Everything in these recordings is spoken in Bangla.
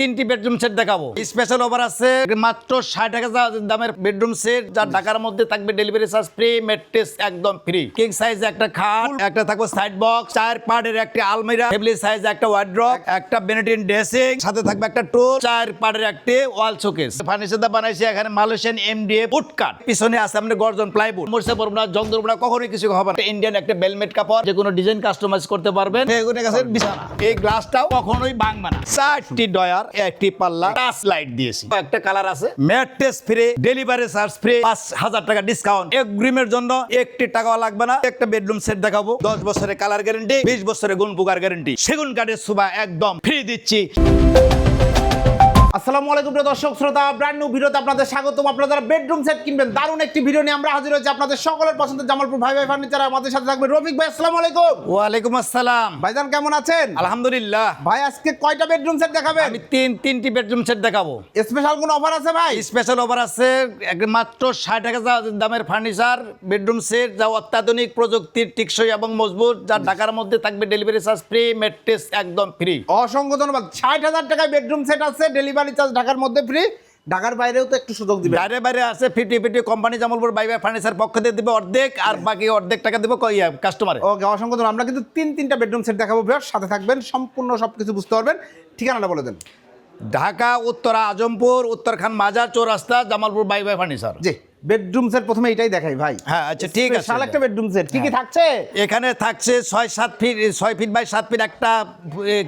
তিনটি বেডরুম সেট দেখাবো। স্পেশাল অফার আছে মাত্র ষাট টাকা দামের বেডরুম সেট যা ঢাকার মধ্যে থাকবে ডেলিভারি চার্জ ফ্রি মেট্রেস একদম ফ্রি কিং সাইজ একটা খাট একটা থাকবে সাইড বক্স চার পার্টের একটা আলমিরা ফ্যামিলি সাইজ একটা ওয়ার্ড্রপ একটা বেনেটিন ড্রেসিং সাথে থাকবে একটা টুল চার পার্টের একটি ওয়াল শোকেস ফার্নিচার দা বানাইছে এখানে মালয়েশিয়ান এমডিএফ উড কাট পিছনে আছে আমাদের গর্জন প্লাইউড মরসে পড়ব না জং ধরবো না কখনোই কিছু হবে না। ইন্ডিয়ান একটা বেলমেট কাপড় যে কোনো ডিজাইন কাস্টমাইজ করতে পারবেন। এগুলো কাছে বিছানা। এই গ্লাসটাও কখনোই ভাঙবে না। চারটি ডয়ার একটি পাল্লা টাচ লাইট দিয়েছি। একটা কালার আছে। Mattress free, delivery charge free, পাঁচ হাজার টাকা ডিসকাউন্ট এগ্রিমের জন্য একটি টাকাও লাগবে না। একটা বেডরুম সেট দেখাবো। দশ বছরের কালার গ্যারেন্টি বিশ বছরের গুণ পুকার গ্যারেন্টি সেগুন কাঠের সুবা একদম ফ্রি দিচ্ছি। আসসালামু আলাইকুম প্রিয় দর্শক শ্রোতা ব্র্যান্ড নিউ ভিডিওতে আপনাদের স্বাগতম। আপনারা যারা বেডরুম সেট কিনবেন দারুণ একটি ভিডিও নিয়ে আমরা হাজির হয়েছি আপনাদের সকলের পছন্দের জামালপুর ভাই ভাই ফার্নিচার আমাদের সাথে থাকবে রফিক ভাই আসসালামু আলাইকুম। ওয়ালাইকুম আসসালাম। ভাইজান কেমন আছেন? আলহামদুলিল্লাহ। ভাই আজকে কয়টা বেডরুম সেট দেখাবেন? আমি তিন তিনটি বেডরুম সেট দেখাবো। স্পেশাল কোনো অফার আছে ভাই? স্পেশাল অফার আছে এক- মাত্র ষাট টাকা যা- দামের ফার্নিচার বেডরুম সেট যা অত্যাধুনিক প্রযুক্তির টিকসই এবং মজবুত যা ঢাকার মধ্যে থাকবে ডেলিভারি চার্জ ফ্রি মেট্রেস একদম ফ্রি অসংখ্য ধন্যবাদ। ষাট হাজার টাকায় বেডরুম সেট আছে ডেলিভারি চার্জ ঢাকার মধ্যে ফ্রি ঢাকার বাইরেও তো একটু সুযোগ দিবে। বাইরে বাইরে আছে ফিটি ফিটি কোম্পানি জামালপুর বাইবাই ফার্নিচার পক্ষ দিয়ে দিবে অর্ধেক আর বাকি অর্ধেক টাকা দিবে কই কাস্টমারে ওকে অসংখ্য ধন্যবাদ। আমরা কিন্তু তিন তিনটা বেডরুম সেট দেখাবো ভিউয়ার সাথে থাকবেন সম্পূর্ণ সবকিছু বুঝতে পারবেন। ঠিকানাটা বলে দেন। ঢাকা উত্তরা আজমপুর উত্তরখান মাজার চৌরাস্তা জামালপুর বাইবাই ফার্নিচার জি। বেডরুম সেট প্রথমে এটাই দেখাই ভাই। হ্যাঁ আচ্ছা ঠিক আছে। স্পেশাল একটা বেডরুম সেট কি কি থাকছে? এখানে থাকছে ছয় সাত ফিট ছয় ফিট বাই সাত ফিট একটা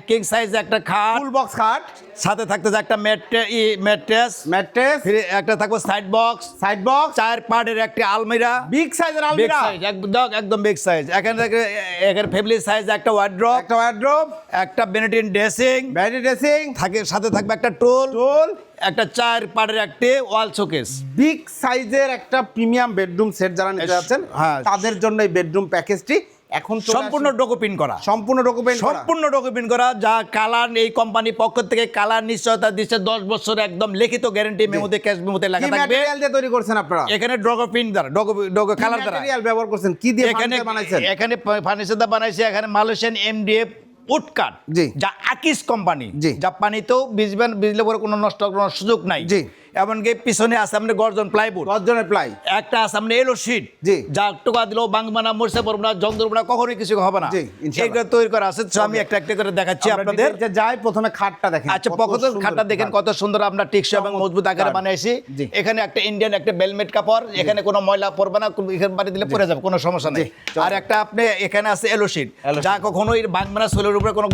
কিং সাইজ একটা খাট। ফুল বক্স খাট। সাথে থাকতেছে একটা ম্যাট্রেস। ম্যাট্রেস একটা থাকবে সাইড বক্স সাইড বক্স চার পার্টের একটা আলমিরা। বিগ সাইজের আলমিরা। একদম একদম বিগ সাইজ এখানে এখানে ফ্যামিলি সাইজ একটা ওয়ার্ড্রপ একটা ওয়ার্ড্রোব একটা বেনেটিন ড্রেসিং ব্যাডি ড্রেসিং থাকে সাথে থাকবে একটা টুল। টোল। একটা চার পার্টের একটি ওয়াল শোকেস। বিগ সাইজের একটা প্রিমিয়াম বেডরুম সেট যারা নিতে যাচ্ছেন হ্যাঁ। তাদের জন্য এই বেডরুম প্যাকেজটি এখন সম্পূর্ণ ডকুপিন করা। সম্পূর্ণ ডকুমেন্ট সম্পূর্ণ ডকুমেন্ট করা যা কালার এই কোম্পানি পক্ষ থেকে কালার নিশ্চয়তা দিচ্ছে দশ বছর একদম লিখিত গ্যারান্টি মেমোতে ক্যাশ মেমোতে লেখা থাকবে। ম্যাটেরিয়াল দিয়ে তৈরি করছেন আপনারা? এখানে ডকুপিন দ্বারা ডকু কালার দ্বারা। ম্যাটেরিয়াল ব্যবহার করছেন? কি দিয়ে এখানে বানাইছেন? এখানে ফার্নিচার দা বানাইছে এখানে মালয়েশিয়ান এমডিএফ উড কাট জি। যা আকিস কোম্পানি। জাপানিতেও বিজবেন বিজলে পরে কোনো নষ্ট করার সুযোগ নাই জি। এমনকি পিছনে আছে আমাদের গর্জন প্লাইবোর্ড দশজনের প্লাই একটা আছে আমাদের এলো শিট জি। যা টোকা দিলেও বাংবা না মরছে পড়ব না জং ধরবো না কখনোই কিছু হবে না। এইগুলো তৈরি করা আছে। তো আমি একটা একটা করে দেখাচ্ছি আপনাদের। যে যাই প্রথমে খাটটা দেখেন। আচ্ছা পকেটের খাটটা দেখেন কত সুন্দর আমরা টিকসই এবং মজবুত আকারে বানাইছি। এখানে একটা ইন্ডিয়ান একটা বেলমেট কাপড় এখানে কোনো ময়লা পড়বে না এখানে বাড়ি দিলে পড়ে যাবে কোনো সমস্যা নেই। আর একটা আপনি এখানে আছে এলো শিট যা কখনোই ভাঙবে না সোলের উপরে কোনো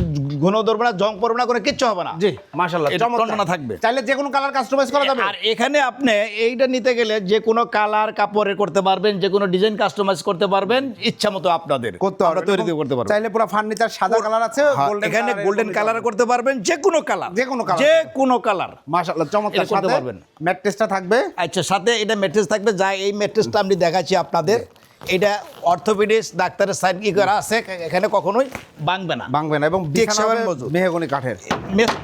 ঘন ধরবে না জং পড়বে না কোনো কিচ্ছু হবে না। জি মাশাআল্লাহ টনটনা থাকবে। চাইলে যে কোনো কালার কাস্টমাইজ করা যাবে। আর এখানে আপনি এইটা নিতে গেলে যে কোনো কালার কাপড়ের করতে পারবেন যে কোনো ডিজাইন কাস্টমাইজ করতে পারবেন ইচ্ছা মতো আপনাদের। করতে আমরা পারবেন তৈরি করতে পারবেন চাইলে পুরো ফার্নিচার সাদা কালার আছে হ্যাঁ, এখানে গোল্ডেন কালার। করতে পারবেন যে কোনো কালার যে কোনো কালার যে কোনো কালার মাশাআল্লাহ চমৎকার করতে সাথে পারবেন। ম্যাট্রেসটা থাকবে। আচ্ছা সাথে এটা ম্যাট্রেস থাকবে যা এই ম্যাট্রেসটা আমি দেখাচ্ছি আপনাদের। এটা অর্থোপেডিক্স ডাক্তারের সাইড কি করা আছে? এখানে কখনোই ভাঙবে না। ভাঙবে না এবং। মেহগনি কাঠের।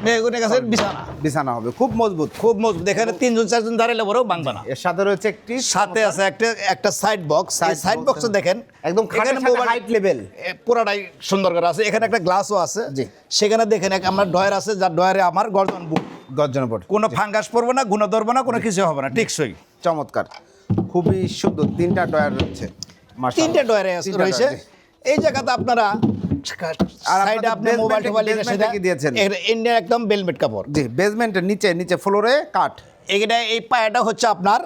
মেহগনি গাছের বিছানা। বিছানা হবে। খুব মজবুত। খুব মজবুত। এখানে তিনজন চারজন দাঁড়াইলে পরেও ভাঙবে না। এর সাথে রয়েছে একটি সাথে আছে একটা একটা সাইড বক্স সাইড বক্স দেখেন। একদম খাটের সাথে height level। পুরাটাই সুন্দর করে আছে। এখানে একটা গ্লাসও আছে। জি। সেখানে দেখেন এক আমরা ডয়ার আছে যার ডয়ারে আমার গর্জন বুক। গর্জন পর কোনো ফাঙ্গাস পড়বে না গুণ ধরবে না কোনো কিছু হবে না টিকসই। চমৎকার। খুবই সুন্দর তিনটা ডয়ার রয়েছে। তিনটে ডয়ারে রয়েছে। এই জায়গাতে আপনারা সাইডে আপনি মোবাইল টোবাইল basement এ কি ইন্ডিয়ান একদম বেলমেট কাপড়। জি বেসমেন্টের নিচে নিচে ফ্লোরে কাঠ। এখানে এই পায়াটা হচ্ছে আপনার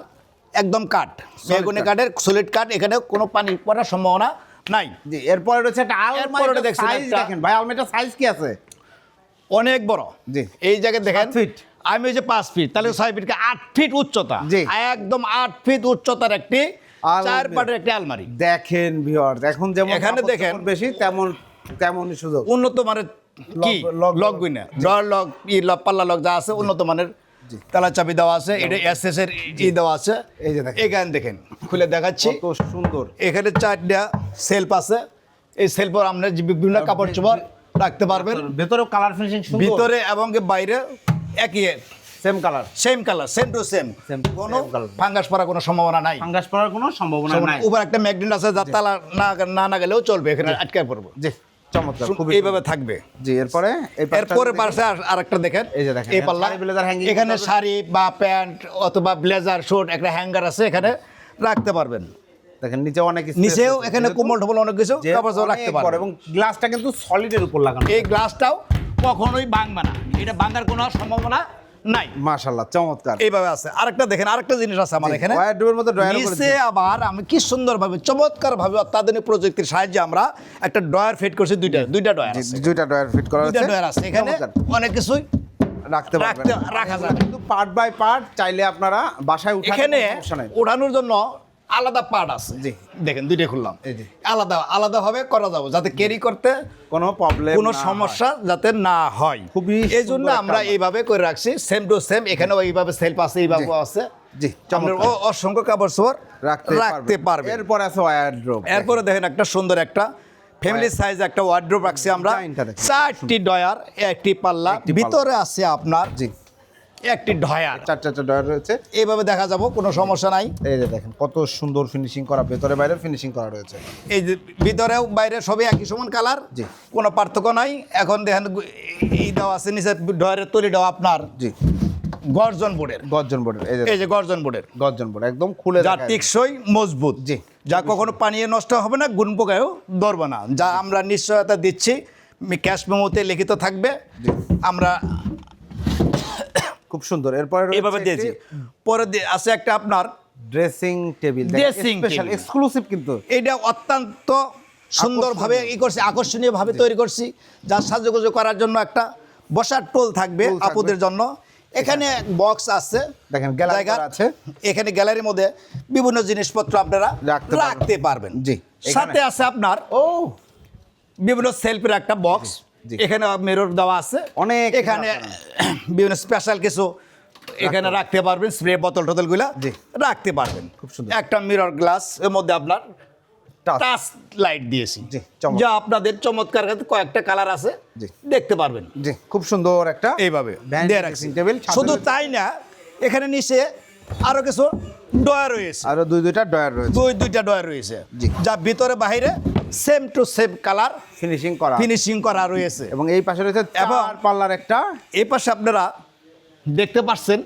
একদম কাঠ। বেগুনি কাঠের সলিড কাঠ এখানে কোনো পানি পড়ার সম্ভাবনা নাই। জি এরপরে রয়েছে একটা আলমারি দেখছেন দেখেন। ভাই সাইজ কি আছে? অনেক বড়। জি। এই জায়গায় দেখেন ফিট। আমি ওই যে পাঁচ ফিট তাহলে ছয় ফিট আট ফিট উচ্চতা। জি। একদম আট ফিট উচ্চতার একটি। চার পাটের একটি আলমারি। দেখেন ভিউয়ার্স এখন যেমন এখানে দেখেন। বেশি তেমন তেমনই সুযোগ। উন্নত মানের কি? লক- গুইনা ডর লক ই লক পাল্লা লক যা আছে উন্নত মানের তালা চাবি দেওয়া আছে এটা এসএস এর ই দেওয়া আছে। এই যে দেখেন। এখানে দেখেন খুলে দেখাচ্ছি। কত সুন্দর। এখানে চারটা সেলফ আছে। এই সেলফের আমরা বিভিন্ন কাপড় চোপড় রাখতে পারবেন। ভেতরেও কালার ফিনিশিং সুন্দর। ভিতরে এবং বাইরে একই same colour same colour same to same কোনো ফাঙ্গাস পড়ার কোনো সম্ভাবনা নাই। ফাঙ্গাস পড়ার কোনো সম্ভাবনা নাই। উপর একটা ম্যাগনেট আছে তালা না না না গেলেও চলবে এখানে আটকে পড়ব। জি চমৎকার, খুবই এইভাবে থাকবে। জি এরপরে এরপরে পাশে আরেকটা দেখেন। এই যে দেখেন, এই পাল্লা। এখানে শাড়ি বা প্যান্ট অথবা ব্লেজার শুট একটা হ্যাঙ্গার আছে এখানে রাখতে পারবেন। দেখেন নিচে অনেক নিচেও এখানে কোমল টোমল অনেক কিছু কাপড় রাখতে পারবেন। এবং গ্লাসটা কিন্তু সলিডের উপর লাগানো। এই গ্লাসটাও কখনোই ভাঙবে না। এটা ভাঙার কোনো সম্ভাবনা নাই। মাশাআল্লাহ চমৎকার। এইভাবে আছে। আরেকটা দেখেন আরেকটা জিনিস আছে আমার এখানে। ওয়ারড্রোবের মধ্যে ড্রয়ার নিচে আবার আমি কি সুন্দরভাবে চমৎকারভাবে অত্যাধুনিক প্রযুক্তির সাহায্যে আমরা একটা ড্রয়ার ফিট করছি দুইটা দুইটা ড্রয়ার আছে। দুইটা ড্রয়ার ফিট করা দুইটা ড্রয়ার আছে এখানে। অনেক কিছুই রাখতে পারবেন। রাখা যাবে। কিন্তু পার্ট বাই পার্ট চাইলে আপনারা বাসায় ওঠানোর জন্য আলাদা পার্ট আছে। জি। দেখেন দুইটা খুললাম। এই যে। আলাদা আলাদাভাবে করা যাবে। যাতে ক্যারি করতে কোনো প্রবলেম কোনো সমস্যা যাতে না হয়। খুবই এই জন্য আমরা এইভাবে করে রাখছি সেম টু সেম এখানেও এইভাবে সেলফ আছে এইভাবে আছে। জি, অসংখ্য কাপড় চোপড় রাখতে রাখতে পারবে এরপর আছে ওয়ারড্রোব এরপরে দেখেন একটা সুন্দর একটা ফ্যামিলি সাইজ একটা ওয়ার্ড্রোব রাখছি আমরা। চারটি ডয়ার একটি পাল্লা। একটি পাল্লা। ভিতরে আছে আপনার জি। একটি ডয়ার চার চারটা ডয়ার রয়েছে। এইভাবে দেখা যাব কোনো সমস্যা নাই। এই যে দেখেন কত সুন্দর ফিনিশিং করা ভেতরে বাইরে ফিনিশিং করা রয়েছে। এই যে ভিতরেও বাইরে সবই একই সমান কালার জি। কোনো পার্থক্য নাই। এখন দেখেন এই দেওয়া আছে নিচে ডয়ারের তৈরি দেওয়া আপনার। জি। গর্জন বোর্ডের। গর্জন বোর্ডের এই যে গর্জন বোর্ডের। গর্জন বোর্ড একদম খুলে যা টেকসই মজবুত। জি। যা কখনো পানিয়ে নষ্ট হবে না গুণ পোকায়ও ধরবে না। যা আমরা নিশ্চয়তা দিচ্ছি ক্যাশ মেমোতে লিখিত থাকবে। আমরা খুব সুন্দর। এরপরে এইভাবে দিয়েছি। পরে আছে একটা আপনার dressing table dressing special exclusive কিন্তু। এটা অত্যন্ত সুন্দরভাবে ই করছি আকর্ষণীয়ভাবে তৈরি করছি যার সাজুগুজু করার জন্য একটা বসার টোল থাকবে আপুদের জন্য। এখানে বক্স আছে। দেখেন, জায়গা আছে। এখানে গ্যালারির মধ্যে বিভিন্ন জিনিসপত্র আপনারা রাখতে পারবেন। জি, সাথে আছে আপনার ও! বিভিন্ন সেলফের একটা বক্স। এখানে মেরর দেওয়া আছে। অনেক এখানে বিভিন্ন স্পেশাল কিছু এখানে রাখতে পারবেন স্প্রে বোতল টোতলগুলো। রাখতে পারবেন। খুব সুন্দর। একটা মিরর গ্লাস এর মধ্যে আপনার টাচ লাইট দিয়েছি। জি, যা আপনাদের চমৎকার কয়েকটা কালার আছে। দেখতে পারবেন। জি খুব সুন্দর একটা এইভাবে dressing শুধু তাই না এখানে নিচে আরও কিছু ডয়ার রয়েছে। আরও দুই দুইটা ডয়ার রয়েছে। দুই দুইটা ডয়ার রয়েছে। জি। যা ভিতরে বাইরে same to same colour finishing করা ফিনিশিং করা রয়েছে এবং এই পাশে রয়েছে এবং- পাল্লার একটা এই পাশে আপনারা দেখতে পাচ্ছেন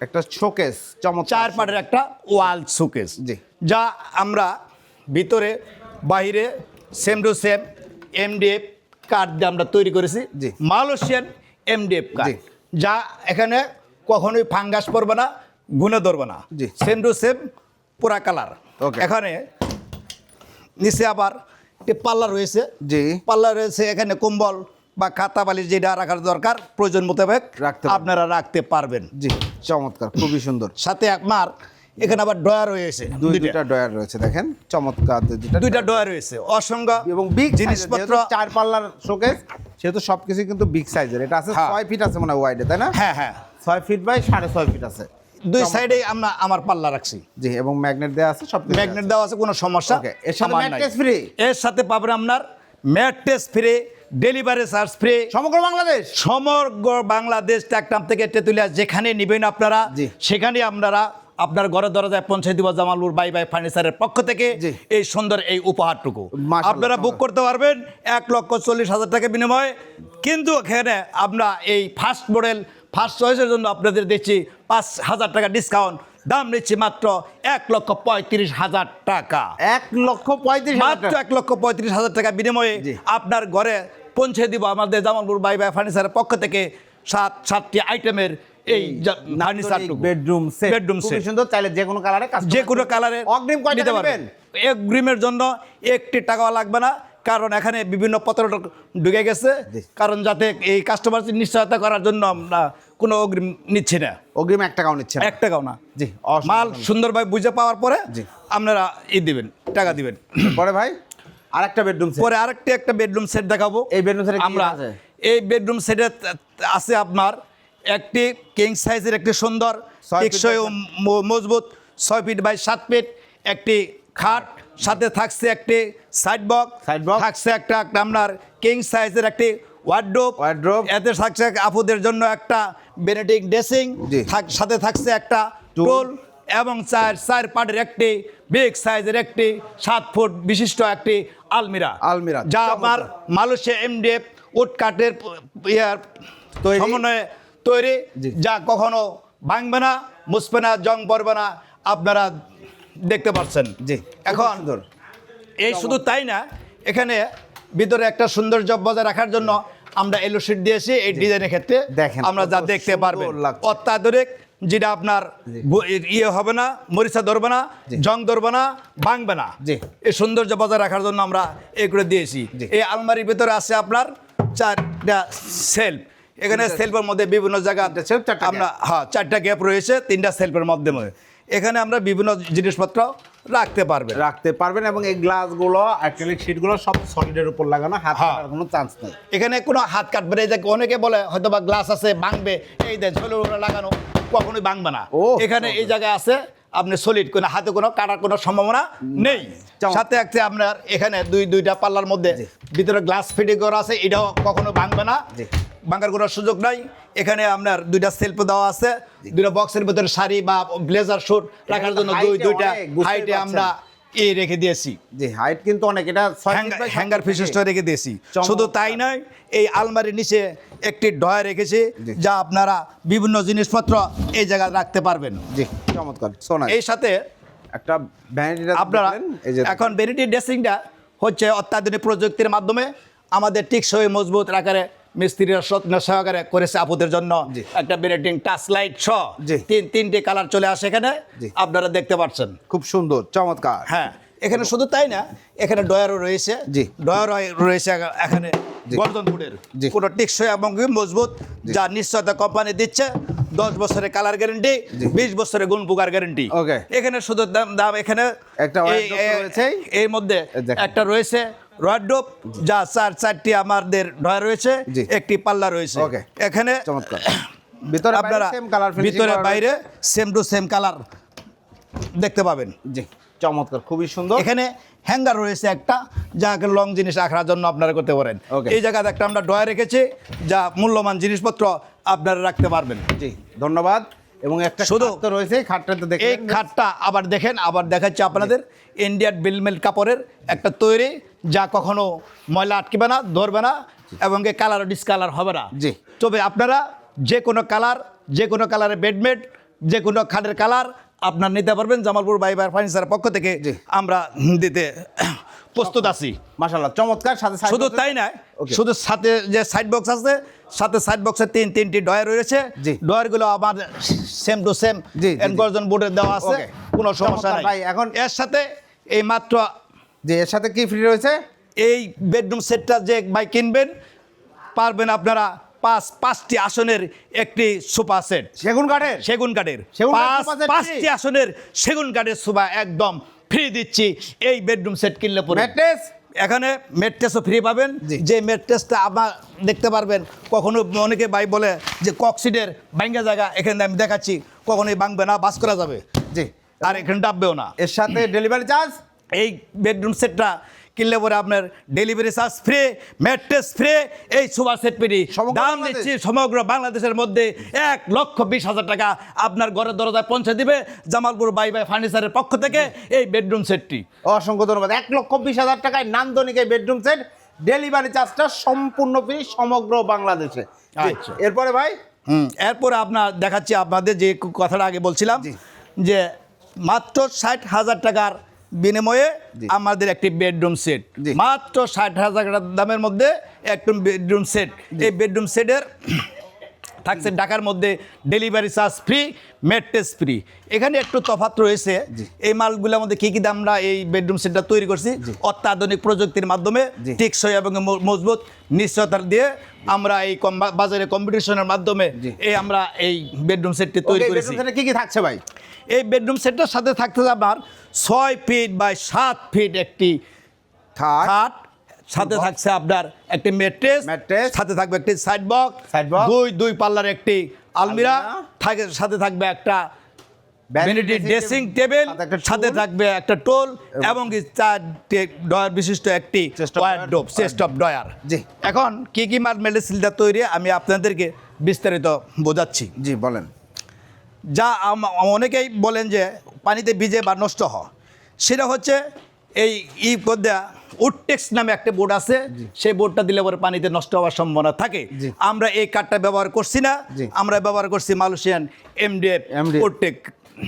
একটা শোকেস চমৎকার চার পাটের একটা ওয়াল শোকেস জি। যা আমরা ভিতরে বাইরে same to same MDF card দিয়ে আমরা তৈরি করেছি জি। Malaysian MDF. কার্ড যা এখানে কখনোই ফাঙ্গাস পড়বে না গুনে ধরবে না জি। সেম টু সেম পুরা কালার. এখানে নিচে আবার পাল্লা রয়েছে। জি। পাল্লা রয়েছে এখানে কম্বল বা খাতা বালিশ যেটা রাখার দরকার প্রয়োজন মোতাবেক রাখতে আপনারা রাখতে পারবেন। জি চমৎকার খুবই সুন্দর। সাথে আপনার এখানে আবার ডয়া রয়েছে। দুইটা। ডয়ার রয়েছে দেখেন চমৎকার দুই দুইটা ডয়া রয়েছে। অসংখ্য এবং বিগ জিনিসপত্র। চার পাল্লার শোকেস সেহেতু সবকিছু কিন্তু বিগ সাইজের এটা আছে হ্যাঁ। ছয় ফিট আছে মানে ওয়াইডে তাই না? হ্যাঁ হ্যাঁ। ছয় ফিট বাই সাড়ে ছয় ফিট আছে। দুই সাইডে আমরা আমার পাল্লা রাখছি জি এবং ম্যাগনেট দেওয়া আছে সব ম্যাগনেট দেওয়া আছে কোনো সমস্যা এর সাথে নাই। mattress free? এর সাথে পাবেন আপনার mattress free delivery charge free সমগ্র বাংলাদেশ সমগ্র বাংলাদেশ ট্যাকটাম থেকে তেতুলিয়া যেখানে নেবেন আপনারা। সেখানে আপনারা আপনার ঘরের দরজায় পৌঁছে দিব জামালপুর বাই বাই ফার্নিচারের পক্ষ থেকে। এই সুন্দর এই উপহারটুকু আপনারা বুক করতে পারবেন এক লক্ষ চল্লিশ হাজার টাকা বিনিময়ে কিন্তু এখানে আমরা এই ফার্স্ট মডেল ফার্স্ট চয়েসের জন্য আপনাদের দিচ্ছি পাঁচ হাজার টাকা ডিসকাউন্ট দাম নিচ্ছি মাত্র এক লক্ষ পঁয়ত্রিশ হাজার টাকা। এক লক্ষ পঁয়ত্রিশ মাত্র এক লক্ষ পঁয়ত্রিশ হাজার টাকা বিনিময়ে আপনার ঘরে পৌঁছে দিব আমাদের জামালপুর বাই বাই ফার্নিচারের পক্ষ থেকে সাত সাতটি আইটেমের এই ফার্নিচারটুকু বেডরুম সেট বেডরুম সেট সুন্দর। চাইলে যে কোনো কালারে যে কোনো কালারের অগ্রিম কয় টাকা নেবেন? অগ্রিমের জন্য একটি টাকাও লাগবে না। কারণ এখানে বিভিন্ন পত্র ঢুকে গেছে। কারণ যাতে এই কাস্টমার নিশ্চয়তা করার জন্য আমরা কোনো অগ্রিম নিচ্ছি না। অগ্রিম এক টাকাও নিচ্ছে এক টাকাও না। জি মাল সুন্দরভাবে বুঝে পাওয়ার পরে জি। আপনারা ই দিবেন টাকা দিবেন। পরে ভাই আরেকটা বেডরুম পরে আরেকটি একটা বেডরুম সেট দেখাবো। এই বেডরুম সেট আমরা আছে? এই বেডরুম সেটে আছে আপনার একটি কিং সাইজের একটি সুন্দর টেকসই ও মজবুত ছয় ফিট বাই সাত ফিট একটি খাট। সাথে থাকছে একটি সাইড বক্স সাইড box। থাকছে একটা একটা আপনার কিং সাইজের একটি ওয়ার্ড্রোপ Wardrobe। এতে থাকছে আপুদের জন্য একটা বেনেডিক ড্রেসিং। সাথে থাকছে একটা। টোল এবং চার চার পাটের একটি বিগ সাইজের একটি সাত ফুট বিশিষ্ট একটি আলমিরা আলমিরা, যা। আমার মালয়েশিয়া এমডিএফ উড কাঠের ইয়ার তৈরি। সমন্বয়ে তৈরি যা কখনো ভাঙবে না মুসবে না জং পড়বে না আপনারা দেখতে পাচ্ছেন জি। এখন এই শুধু তাই না এখানে ভিতরে একটা সৌন্দর্য বজায় রাখার জন্য আমরা এলো শিট দিয়েছি এই ডিজাইনের ক্ষেত্রে। দেখেন, আমরা যা দেখতে পারবেন। অত্যাধুনিক যেটা আপনার ইয়ে হবে না মরিচা ধরবে না জং। ধরবে না ভাঙবে না। এই সৌন্দর্য বজায় রাখার জন্য আমরা এ করে দিয়েছি। এই আলমারির ভিতরে আছে আপনার চারটা সেলফ। এখানে সেলফের মধ্যে বিভিন্ন জায়গা আমরা হ্যাঁ চারটা গ্যাপ রয়েছে তিনটা সেলফের মাধ্যমে এখানে আমরা বিভিন্ন জিনিসপত্র রাখতে পারবেন। রাখতে পারবেন এবং এই গ্লাসগুলো অ্যাক্রিলিক শিটগুলো সব সলিডের উপর লাগানো হাত হ্যাঁ। কাটার কোনো চান্স নেই। এখানে কোনো হাত কাটবে না এই যে অনেকে বলে হয়তো বা গ্লাস আছে ভাঙবে এই দেন সলিড লাগানো কখনোই ভাঙবে না। ও, এখানে এই জায়গায় আছে আপনি সলিড কোনো হাতে কোনো কাটার কোনো সম্ভাবনা নেই। সাথে একটা আপনার এখানে দুই দুইটা পাল্লার মধ্যে ভিতরে গ্লাস ফিটিং করা আছে এটাও কখনো ভাঙবে না। ভাঙার কোনো সুযোগ নাই। এখানে আপনার দুইটা সেলফ দেওয়া আছে। দুইটা বক্সের ভিতরে শাড়ি বা ব্লেজার শুট রাখার জন্য দুই দুইটা হাইটে আমরা এ রেখে দিয়েছি। জি হাইট কিন্তু অনেক। এটা হ্যাঙ্গার বিশিষ্ট রেখে দিয়েছি। শুধু তাই নয় এই আলমারির নিচে একটি ডয়া রেখেছি যা আপনারা বিভিন্ন জিনিসপত্র এই জায়গায় রাখতে পারবেন। জি চমৎকার। সোনা। এই সাথে একটা আপনারা যে এখন ভেরিটি ড্রেসিংটা হচ্ছে অত্যাধুনিক প্রযুক্তির মাধ্যমে আমাদের টিকসই মজবুত আকারে মিস্ত্রিরা যত্ন সহকারে করেছে আপুদের জন্য। একটা বেরেটিং টাচ লাইট জি। তিন তিনটে কালার চলে আসে এখানে। আপনারা দেখতে পাচ্ছেন খুব সুন্দর চমৎকার হ্যাঁ এখানে শুধু তাই না এখানে ডয়ারও রয়েছে জি। ডয়ার রয়েছে এখানে জি। গর্দন ফুডের জি। পুরো টিকসই এবং মজবুত যা নিশ্চয়তা কোম্পানি দিচ্ছে দশ বছরের কালার গ্যারেন্টি। বিশ বছরের গুণ পোকার গ্যারেন্টি. এখানে শুধু দাম দাম এখানে একটা। এর মধ্যে একটা রয়েছে রড্রোপ যা চার চারটি আমাদের ডয়ার রয়েছে। একটি পাল্লা রয়েছে. এখানে চমৎকার। ভিতরে আপনারা সেম কালার ভিতরে বাইরে সেম টু সেম কালার দেখতে পাবেন। জি চমৎকার খুবই সুন্দর। এখানে হ্যাঙ্গার রয়েছে একটা যা লং জিনিস রাখার জন্য আপনারা করতে পারেন. এই জায়গাতে একটা আমরা ডয়া রেখেছি যা মূল্যবান জিনিসপত্র আপনারা রাখতে পারবেন। জি ধন্যবাদ। এবং একটা শুধু- তো রয়েছে খাটটা তো এই খাটটা আবার দেখেন আবার দেখাচ্ছি আপনাদের। ইন্ডিয়ান বিলমেল কাপড়ের একটা তৈরি যা কখনো ময়লা আটকিবে না ধরবে না এবং কালার ডিসকালার হবে না জি। তবে আপনারা যে কোনো কালার যে কোনো কালারের বেডমেড যে কোনো খাটের কালার আপনার নিতে পারবেন জামালপুর বাইবার ফার্নিচারের পক্ষ থেকে। আমরা দিতে প্রস্তুত আছি মাশাআল্লাহ চমৎকার সাথে শুধু তাই না শুধু সাথে যে সাইড বক্স আছে সাথে সাইড বক্সে তিন তিনটি ডয়ার রয়েছে। ডয়ারগুলো আমার সেম টু সেম। এনগর্জন বোর্ডে দেওয়া আছে কোনো সমস্যা নাই এখন- এর সাথে এই মাত্র যে এর সাথে কি ফ্রি রয়েছে? এই বেডরুম সেটটা যে ভাই কিনবেন পারবেন আপনারা পাঁচ পাঁচটি আসনের একটি সোফা সেট সেগুন কাঠের? সেগুন কাঠের। পাঁচ পাঁচটি আসনের সেগুন কাঠের সোফা একদম ফ্রি দিচ্ছি। এই বেডরুম সেট কিনলে পরে। ম্যাট্রেস এখানে মেট্রেসও ফ্রি পাবেন। যে মেট্রেসটা আপনার দেখতে পারবেন কখনো অনেকে ভাই বলে যে কক্সিডের ভাঙ্গা জায়গা এখানে আমি দেখাচ্ছি কখনোই ভাঙবে না বাস করা যাবে। জি। আর এখানে ডাববেও না। এর সাথে ডেলিভারি চার্জ এই বেডরুম সেটটা কিনলে পরে আপনার delivery charge free mattress free এই সুপার সেট সমগ্র দাম দিচ্ছি সমগ্র বাংলাদেশের মধ্যে এক লক্ষ বিশ হাজার টাকা। আপনার ঘরের দরজায় পৌঁছে দিবে জামালপুর বাই বাই ফার্নিচারের পক্ষ থেকে এই বেডরুম সেটটি অসংখ্য ধন্যবাদ। এক লক্ষ বিশ হাজার টাকায় নান্দনিক এই বেডরুম সেট ডেলিভারি চার্জটা সম্পূর্ণ ফ্রি সমগ্র বাংলাদেশে। আচ্ছা। এরপরে ভাই? হুম এরপরে আপনার দেখাচ্ছি আপনাদের যে কথাটা আগে বলছিলাম। যে মাত্র ষাট হাজার টাকার বিনিময়ে আমাদের একটি বেডরুম সেট মাত্র ষাট হাজার টাকা দামের মধ্যে একটি বেডরুম সেট এই বেডরুম সেটের থাকছে ঢাকার মধ্যে delivery charge free mattress free এখানে একটু তফাৎ রয়েছে। এই মালগুলোর মধ্যে কী কী দাম আমরা এই বেডরুম সেটটা তৈরি করছি অত্যাধুনিক প্রযুক্তির মাধ্যমে। টেকসই এবং মজবুত নিশ্চয়তার দিয়ে আমরা এই বাজারে কম্পিটিশনের মাধ্যমে। এই আমরা এই বেডরুম সেটটি তৈরি করেছি কি কি থাকছে ভাই এই বেডরুম সেটটার সাথে থাকতে আপনার ছয় ফিট বাই সাত ফিট একটি খাট সাথে থাকছে আপনার একটি মেট্রেস Mattress। সাথে থাকবে একটি সাইড বক্স। দুই দুই পাল্লার একটি আলমিরা। থাকে সাথে থাকবে একটা ভ্যানিটি ড্রেসিং টেবিল সাথে। থাকবে একটা টোল এবং চারটে ডয়ার বিশিষ্ট একটি ডোপ চেস্ট অফ ডয়ার জি। এখন কি কি মাল মেডিসিনটা তৈরি আমি আপনাদেরকে বিস্তারিত বোঝাচ্ছি জি বলেন যা অনেকেই বলেন যে পানিতে ভিজে বা নষ্ট হয় সেটা হচ্ছে এই ই পদ্মা উডটেক্স নামে একটা বোর্ড আছে সেই বোর্ডটা দিলে পরে পানিতে নষ্ট হওয়ার সম্ভাবনা থাকে। আমরা এই কাঠটা ব্যবহার করছি না। আমরা ব্যবহার করছি মালয়েশিয়ান এমডিএফ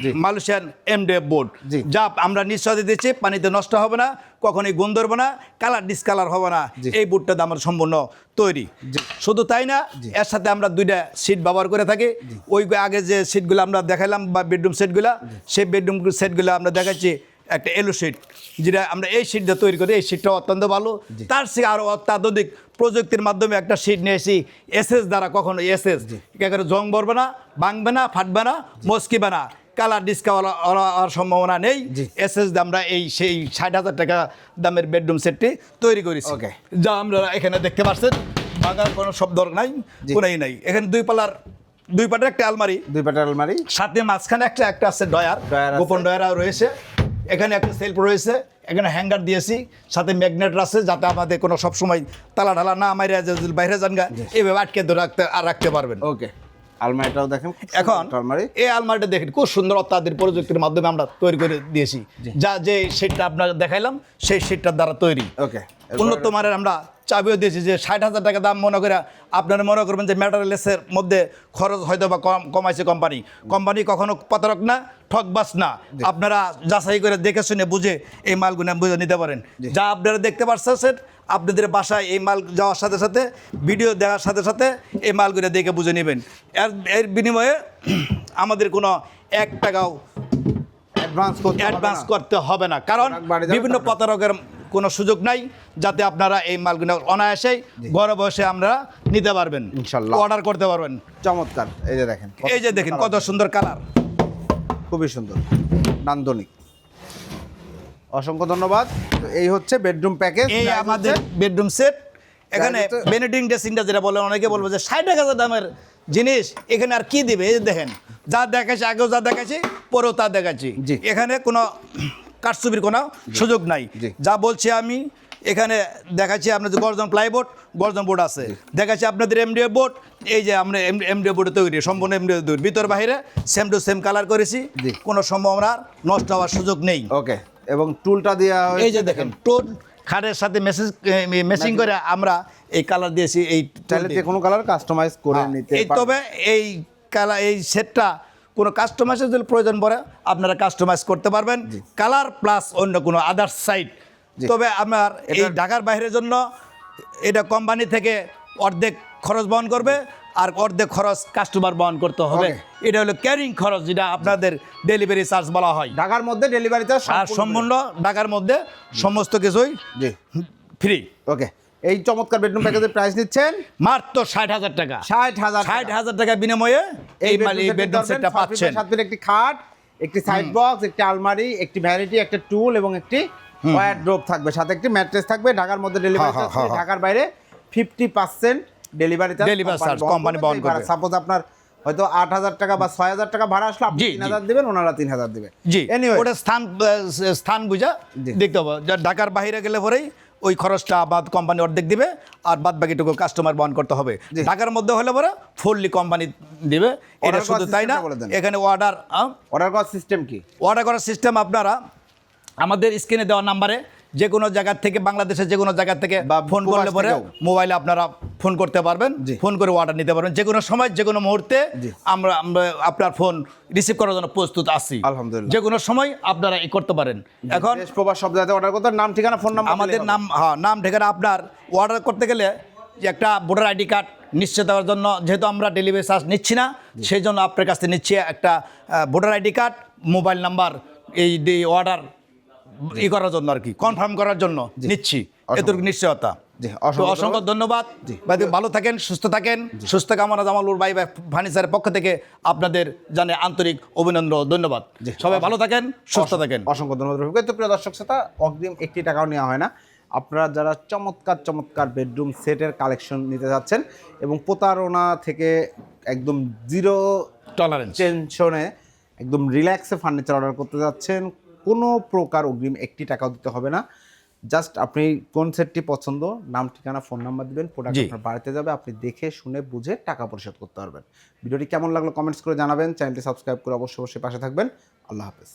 জি। Malaysian MDF board. যা আমরা নিশ্চয় দিচ্ছি পানিতে নষ্ট হবে না কখনোই গুণ ধরবে না কালার ডিসকালার হবে না। এই বোর্ডটা আমার সম্পূর্ণ তৈরি। শুধু তাই না এর সাথে আমরা দুইটা সিট ব্যবহার করে থাকি। ওই আগে যে সিটগুলো আমরা দেখাইলাম বা বেডরুম সেটগুলো সেই বেডরুম সেটগুলো আমরা দেখাচ্ছি। একটা এলো সিট যেটা আমরা এই সিটটা তৈরি করি এই সিটটা অত্যন্ত ভালো। তার থেকে আরও অত্যাধুনিক প্রযুক্তির মাধ্যমে একটা সিট নিয়েছি এসএস দ্বারা কখনো এসএস একেবারে জং ভরবে না ভাঙবে না ফাটবে না মস্কিবে না কালার ডিসকাউন্ট হওয়ার সম্ভাবনা নেই। এসএস আমরা এই সেই ষাট হাজার টাকা দামের বেডরুম সেটটি তৈরি করেছি। যা আমরা এখানে দেখতে পাচ্ছেন ভাঙার কোনো শব্দ নাই। কোনোই নাই। এখানে দুই পাল্লার দুই পাটের একটা আলমারি। দুই পাটার আলমারি। সাথে মাঝখানে একটা একটা আছে ডয়ার গোপন ডয়ার রয়েছে। এখানে একটা সেলফ রয়েছে এখানে হ্যাঙ্গার দিয়েছি সাথে ম্যাগনেট আছে যাতে আমাদের কোনো সবসময় তালা ঢালা না মাইরে বাইরে যান গা এইভাবে আটকে ধরে রাখতে আর রাখতে পারবেন। ওকে আলমারিটাও দেখেন এখন আলমারি। এই আলমারিটা দেখেন খুব সুন্দর অত্যাধুনিক প্রযুক্তির মাধ্যমে আমরা তৈরি করে দিয়েছি। যা যে সিটটা আপনার দেখাইলাম সেই সিটটার দ্বারা তৈরি। ওকে উন্নত মানের আমরা চাবিও দিয়েছি যে ষাট হাজার টাকা দাম মনে করে আপনারা মনে করবেন যে ম্যাটারিয়ালসের মধ্যে খরচ হয়তো বা কম কমাইছে কোম্পানি কোম্পানি কখনো প্রতারক না ঠকবাস না। আপনারা যাচাই করে দেখে শুনে বুঝে এই মালগুলো বুঝে নিতে পারেন। যা আপনারা দেখতে পাচ্ছেন আপনাদের বাসায় এই মাল যাওয়ার সাথে সাথে ভিডিও দেওয়ার সাথে সাথে এই মালগুলো দেখে বুঝে নেবেন। এর এর বিনিময়ে আমাদের কোনো এক টাকাও অ্যাডভান্স করতে হবে না। কারণ বিভিন্ন। প্রতারকের কোনো সুযোগ নাই যাতে আপনারা এই মালগুলো অনায়াসেই ঘরে বসে আমরা নিতে পারবেন। ইনশাল্লাহ। অর্ডার করতে পারবেন। চমৎকার। এই যে দেখেন এই যে দেখেন কত সুন্দর কালার। খুবই সুন্দর নান্দনিক। অসংখ্য ধন্যবাদ। এই হচ্ছে বেডরুম প্যাকেজ এই আমাদের বেডরুম সেট এখানে বেনেডিং ড্রেসিংটা যেটা বলে অনেকে বলব যে ষাট টাকা দামের জিনিস এখানে আর কি দিবে? এই যে দেখেন যা দেখাচ্ছি আগেও যা দেখাচ্ছি পরেও তা দেখাচ্ছি। এখানে কোনো কারচুপির কোনো সুযোগ নাই। যা বলছি আমি এখানে দেখাচ্ছি আপনাদের গর্জন প্লাইবোর্ড গর্জন বোর্ড আছে। দেখাচ্ছি আপনাদের এমডিএ বোর্ড এই যে আমরা এমডিএ বোর্ডে তৈরি সম্পূর্ণ এমডিএ তৈরি ভিতর বাইরে সেম টু সেম কালার করেছি। কোনো সম্ভাবনা নষ্ট হওয়ার সুযোগ নেই। ওকে এবং টুলটা দেওয়া এই যে দেখেন টুল খাটের সাথে মেসেজ মেসিং করে আমরা এই কালার দিয়েছি এই চাইলে যে কোনো কালার কাস্টমাইজ করে নিতে হ্যাঁ, এই তবে এই কালার এই সেটটা কোনো কাস্টমাইজের যদি প্রয়োজন পড়ে আপনারা কাস্টমাইজ করতে পারবেন। কালার প্লাস অন্য কোনো আদার্স সাইড তবে আমার এই ঢাকার বাইরের জন্য এটা কোম্পানি থেকে অর্ধেক খরচ বহন করবে আর অর্ধেক খরচ কাস্টমার বহন করতে হবে। এটা হলো ক্যারিং খরচ যেটা আপনাদের ডেলিভারি চার্জ বলা হয়। ঢাকার মধ্যে ডেলিভারিতে আর সম্পূর্ণ ঢাকার মধ্যে সমস্ত কিছুই ফ্রি ওকে এই চমৎকার বেডরুম প্যাকেজের প্রাইস নিচ্ছেন? মাত্র ষাট হাজার টাকা। ষাট হাজার ষাট হাজার টাকা বিনিময়ে এই মাল বেডরুম সেটটা পাচ্ছেন। সাত একটি খাট একটি সাইড বক্স একটি আলমারি একটি ভ্যানিটি একটা টুল এবং একটি ওয়ারড্রোব থাকবে। সাথে একটি ম্যাট্রেস থাকবে। ঢাকার মধ্যে ডেলিভারি। ঢাকার বাইরে fifty percent delivery charge company বহন করবে। সাপোজ আপনার হয়তো আট হাজার টাকা বা ছয় হাজার টাকা ভাড়া আসলে আপনি তিন হাজার দিবেন ওনারা তিন হাজার দিবে। জি এনিওয়ে ওটা স্থান স্থান বুঝা দেখতে হবে। ঢাকার বাইরে গেলে পরেই ওই খরচটা বাদ কোম্পানি অর্ধেক দিবে আর বাদ বাকিটুকু কাস্টমার বহন করতে হবে। ঢাকার মধ্যে হলে পরে ফুললি কোম্পানি দিবে এটা শুধু তাই না। এখানে অর্ডার অর্ডার করার সিস্টেম কি অর্ডার করার সিস্টেম আপনারা আমাদের স্ক্রিনে দেওয়া নাম্বারে যে কোনো জায়গার থেকে বাংলাদেশের যে কোনো জায়গার থেকে ফোন করলে পরে মোবাইলে আপনারা ফোন করতে পারবেন। ফোন করে অর্ডার নিতে পারবেন। যে কোনো সময় যে কোনো মুহূর্তে। আমরা আপনার ফোন রিসিভ করার জন্য প্রস্তুত আছি। আলহামদুলিল্লাহ। যে কোনো সময় আপনারা এই করতে পারেন। এখন প্রবাস সব জায়গাতে অর্ডার করতে নাম ঠিকানা ফোন নাম্বার আমাদের নাম হ্যাঁ নাম ঠিকানা আপনার। অর্ডার করতে গেলে যে একটা ভোটার আইডি কার্ড নিশ্চয় দেওয়ার জন্য যেহেতু আমরা ডেলিভারি চার্জ নিচ্ছি না সেই জন্য আপনার কাছ থেকে নিচ্ছি একটা voter ID card mobile number এই অর্ডার ই করার জন্য আর কি কনফার্ম করার জন্য নিচ্ছি। এতটুকু নিশ্চয়তা। জি, অসংখ্য ধন্যবাদ। ভাই, ভালো থাকেন সুস্থ থাকেন। সুস্থ কামনা জামালুর ভাই ভাই ফার্নিচারের পক্ষ থেকে আপনাদের জানে আন্তরিক অভিনন্দন ধন্যবাদ। সবাই ভালো থাকেন সুস্থ থাকেন। অসংখ্য ধন্যবাদ তো প্রিয় দর্শক শ্রোতা অগ্রিম একটি টাকাও নেওয়া হয় না। আপনারা যারা চমৎকার চমৎকার বেডরুম সেটের কালেকশন নিতে যাচ্ছেন এবং প্রতারণা থেকে একদম জিরো টলারেন্স টেনশনে একদম রিল্যাক্সে ফার্নিচার অর্ডার করতে যাচ্ছেন কোনো প্রকার অগ্রিম একটি টাকাও দিতে হবে না। জাস্ট আপনি কোন সেটটি পছন্দ নাম ঠিকানা ফোন নাম্বার দিবেন প্রোডাক্ট আপনার বাড়িতে যাবে আপনি দেখে শুনে বুঝে টাকা পরিশোধ করতে পারবেন। ভিডিওটি কেমন লাগল কমেন্টস করে জানাবেন চ্যানেলটি সাবস্ক্রাইব করে অবশ্যই অবশ্যই পাশে থাকবেন। আল্লাহ হাফেজ।